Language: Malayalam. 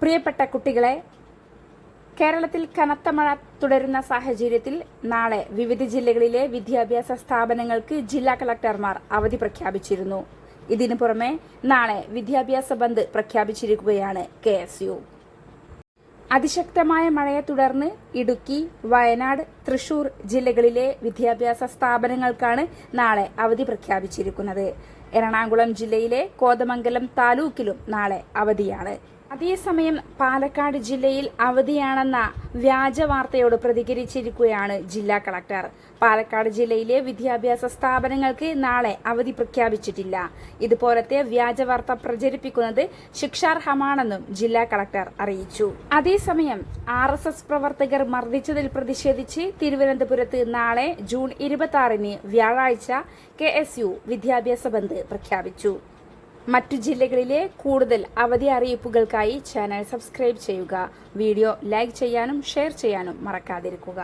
പ്രിയപ്പെട്ട കുട്ടികളെ കേരളത്തിൽ കനത്ത മഴ തുടരുന്ന സാഹചര്യത്തിൽ നാളെ വിവിധ ജില്ലകളിലെ വിദ്യാഭ്യാസ സ്ഥാപനങ്ങൾക്ക് ജില്ലാ കളക്ടർമാർ അവധി പ്രഖ്യാപിച്ചിരുന്നു. ഇതിനു പുറമെ നാളെ വിദ്യാഭ്യാസ ബന്ദ് പ്രഖ്യാപിച്ചിരിക്കുകയാണ് കെ എസ് യു. അതിശക്തമായ മഴയെ തുടർന്ന് ഇടുക്കി വയനാട് തൃശൂർ ജില്ലകളിലെ വിദ്യാഭ്യാസ സ്ഥാപനങ്ങൾക്കാണ് നാളെ അവധി പ്രഖ്യാപിച്ചിരിക്കുന്നത്. എറണാകുളം ജില്ലയിലെ കോതമംഗലം താലൂക്കിലും നാളെ അവധിയാണ്. അതേസമയം പാലക്കാട് ജില്ലയിൽ അവധിയാണെന്ന വ്യാജ വാർത്തയോട് പ്രതികരിച്ചിരിക്കുകയാണ് ജില്ലാ കളക്ടർ. പാലക്കാട് ജില്ലയിലെ വിദ്യാഭ്യാസ സ്ഥാപനങ്ങൾക്ക് നാളെ അവധി പ്രഖ്യാപിച്ചിട്ടില്ല. ഇതുപോലത്തെ വ്യാജ വാർത്ത പ്രചരിപ്പിക്കുന്നത് ശിക്ഷാർഹമാണെന്നും ജില്ലാ കളക്ടർ അറിയിച്ചു. അതേസമയം ആർ എസ് എസ് പ്രവർത്തകർ മർദ്ദിച്ചതിൽ പ്രതിഷേധിച്ച് തിരുവനന്തപുരത്ത് നാളെ ജൂൺ ഇരുപത്തി ആറിന് വ്യാഴാഴ്ച കെ എസ് യു വിദ്യാഭ്യാസ ബന്ദ് പ്രഖ്യാപിച്ചു. മറ്റു ജില്ലകളിലെ കൂടുതൽ അവധി അറിയിപ്പുകൾക്കായി ചാനൽ സബ്സ്ക്രൈബ് ചെയ്യുക. വീഡിയോ ലൈക്ക് ചെയ്യാനും ഷെയർ ചെയ്യാനും മറക്കാതിരിക്കുക.